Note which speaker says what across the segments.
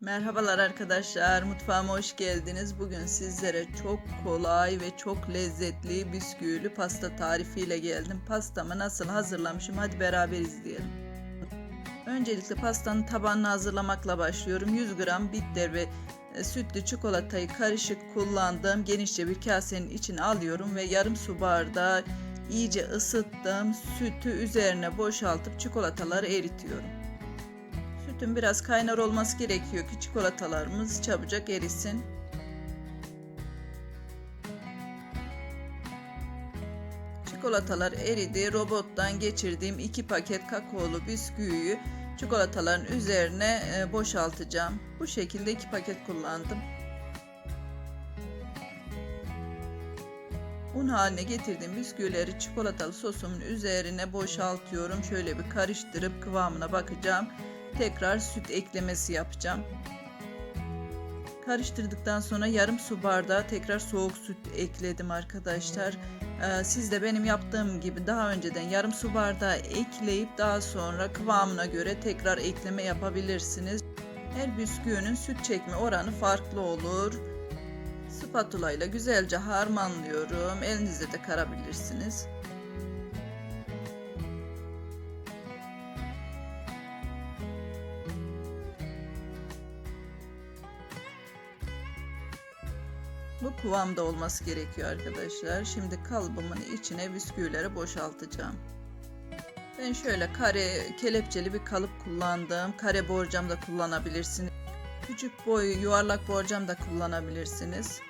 Speaker 1: Merhabalar arkadaşlar, mutfağıma hoş geldiniz. Bugün sizlere çok kolay ve çok lezzetli bisküvili pasta tarifiyle geldim. Pastamı nasıl hazırlamışım hadi beraber izleyelim. Öncelikle pastanın tabanını hazırlamakla başlıyorum. 100 gram bitter ve e, sütlü çikolatayı karışık kullandığım genişçe bir kasenin içine alıyorum ve yarım su bardağı iyice ısıttığım sütü üzerine boşaltıp çikolataları eritiyorum. Sütün biraz kaynar olması gerekiyor ki çikolatalarımız çabucak erisin. Çikolatalar eridi. Robottan geçirdiğim iki paket kakaolu bisküviyi çikolataların üzerine e, boşaltacağım. Bu şekilde iki paket kullandım. Un haline getirdiğim bisküvileri çikolatalı sosumun üzerine boşaltıyorum. Şöyle bir karıştırıp kıvamına bakacağım tekrar süt eklemesi yapacağım. Karıştırdıktan sonra yarım su bardağı tekrar soğuk süt ekledim arkadaşlar. Ee, siz de benim yaptığım gibi daha önceden yarım su bardağı ekleyip daha sonra kıvamına göre tekrar ekleme yapabilirsiniz. Her bisküvinin süt çekme oranı farklı olur. Spatula ile güzelce harmanlıyorum. Elinizde de karabilirsiniz. Bu kıvamda olması gerekiyor arkadaşlar. Şimdi kalıbımın içine bisküvileri boşaltacağım. Ben şöyle kare kelepçeli bir kalıp kullandım. Kare borcam da kullanabilirsiniz. Küçük boy yuvarlak borcam da kullanabilirsiniz.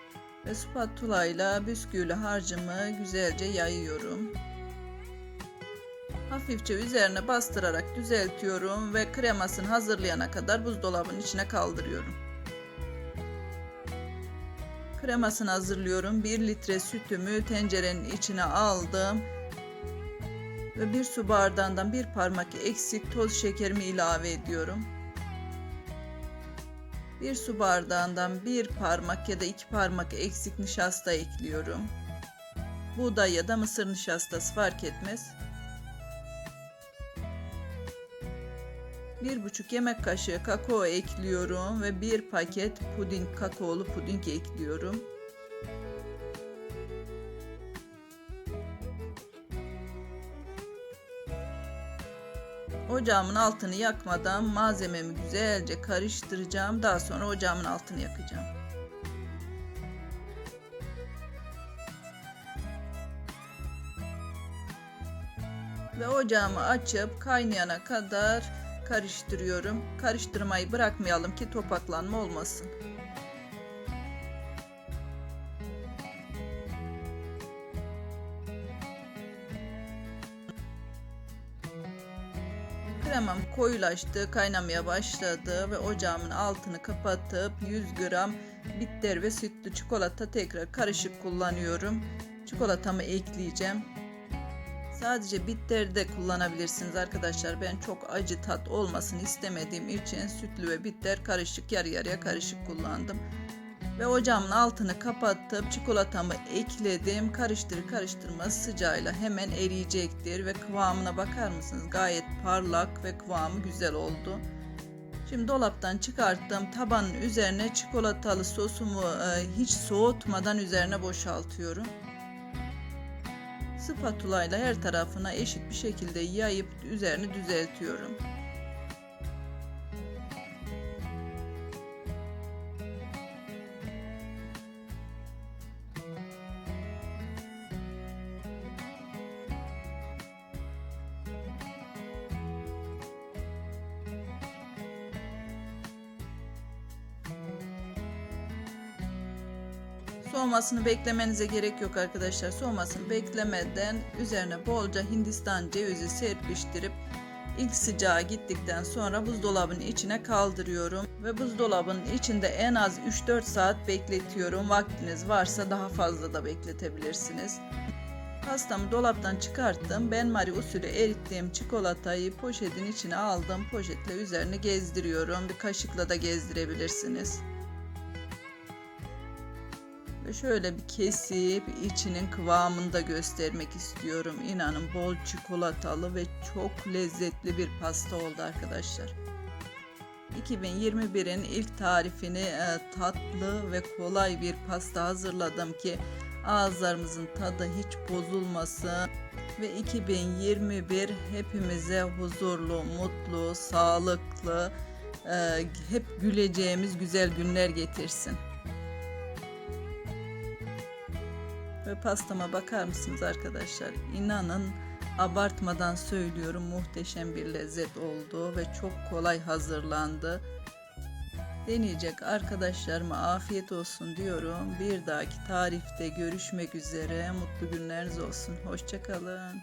Speaker 1: Ve spatula ile bisküvili harcımı güzelce yayıyorum. Hafifçe üzerine bastırarak düzeltiyorum ve kremasını hazırlayana kadar buzdolabının içine kaldırıyorum. Kremasını hazırlıyorum. 1 litre sütümü tencerenin içine aldım. Ve bir su bardağından bir parmak eksik toz şekerimi ilave ediyorum. Bir su bardağından bir parmak ya da iki parmak eksik nişasta ekliyorum. Buğday ya da mısır nişastası fark etmez. Bir buçuk yemek kaşığı kakao ekliyorum ve bir paket puding kakaolu puding ekliyorum. Ocağımın altını yakmadan malzememi güzelce karıştıracağım. Daha sonra ocağımın altını yakacağım. Ve ocağımı açıp kaynayana kadar karıştırıyorum. Karıştırmayı bırakmayalım ki topaklanma olmasın. Kremam koyulaştı, kaynamaya başladı ve ocağımın altını kapatıp 100 gram bitter ve sütlü çikolata tekrar karışık kullanıyorum. Çikolatamı ekleyeceğim. Sadece bitter de kullanabilirsiniz arkadaşlar. Ben çok acı tat olmasını istemediğim için sütlü ve bitter karışık yarı yarıya karışık kullandım. Ve ocağımın altını kapatıp çikolatamı ekledim. Karıştır karıştırma sıcağıyla hemen eriyecektir ve kıvamına bakar mısınız? Gayet parlak ve kıvamı güzel oldu. Şimdi dolaptan çıkarttım. Tabanın üzerine çikolatalı sosumu hiç soğutmadan üzerine boşaltıyorum spatula ile her tarafına eşit bir şekilde yayıp üzerini düzeltiyorum. Soğumasını beklemenize gerek yok arkadaşlar. Soğumasını beklemeden üzerine bolca Hindistan cevizi serpiştirip ilk sıcağı gittikten sonra buzdolabının içine kaldırıyorum ve buzdolabının içinde en az 3-4 saat bekletiyorum. Vaktiniz varsa daha fazla da bekletebilirsiniz. Pastamı dolaptan çıkarttım. Ben Marie usulü erittiğim çikolatayı poşetin içine aldım. Poşetle üzerine gezdiriyorum. Bir kaşıkla da gezdirebilirsiniz. Ve şöyle bir kesip içinin kıvamını da göstermek istiyorum. İnanın bol çikolatalı ve çok lezzetli bir pasta oldu arkadaşlar. 2021'in ilk tarifini e, tatlı ve kolay bir pasta hazırladım ki ağızlarımızın tadı hiç bozulmasın ve 2021 hepimize huzurlu, mutlu, sağlıklı, e, hep güleceğimiz güzel günler getirsin. Ve pastama bakar mısınız arkadaşlar? İnanın abartmadan söylüyorum muhteşem bir lezzet oldu ve çok kolay hazırlandı. Deneyecek arkadaşlarıma afiyet olsun diyorum. Bir dahaki tarifte görüşmek üzere. Mutlu günleriniz olsun. Hoşçakalın.